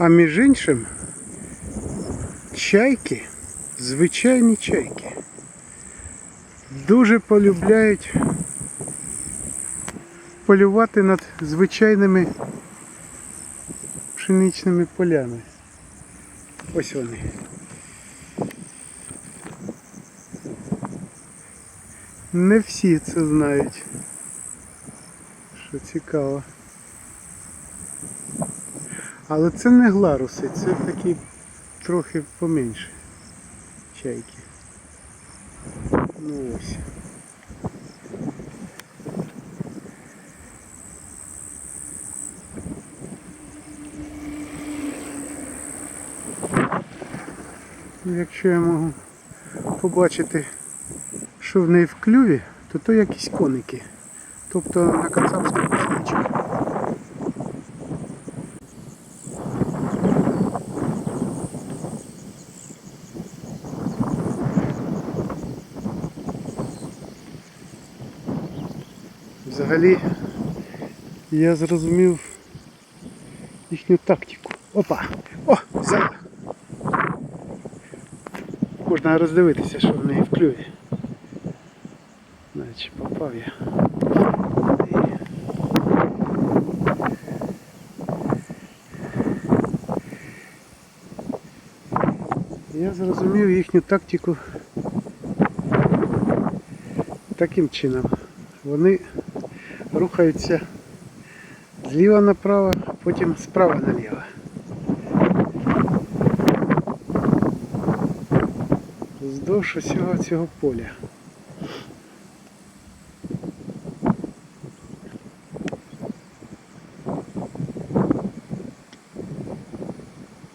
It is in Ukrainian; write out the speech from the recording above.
А між іншим, чайки, звичайні чайки, дуже полюбляють полювати над звичайними пшеничними полями. Ось вони. Не всі це знають. Що цікаво. Але це не гларуси, це такі трохи поменше чайки. Ну ось. Ну, Якщо я можу побачити, що в неї в клюві, то то якісь коники. Тобто на кацапський Взагалі я зрозумів їхню тактику. Опа! О, взяла! Можна роздивитися, що в неї в клюві. Значить, попав я. Я зрозумів їхню тактику таким чином. Вони рухаються зліва направо, а потім справа наліво. Вздовж усього цього поля.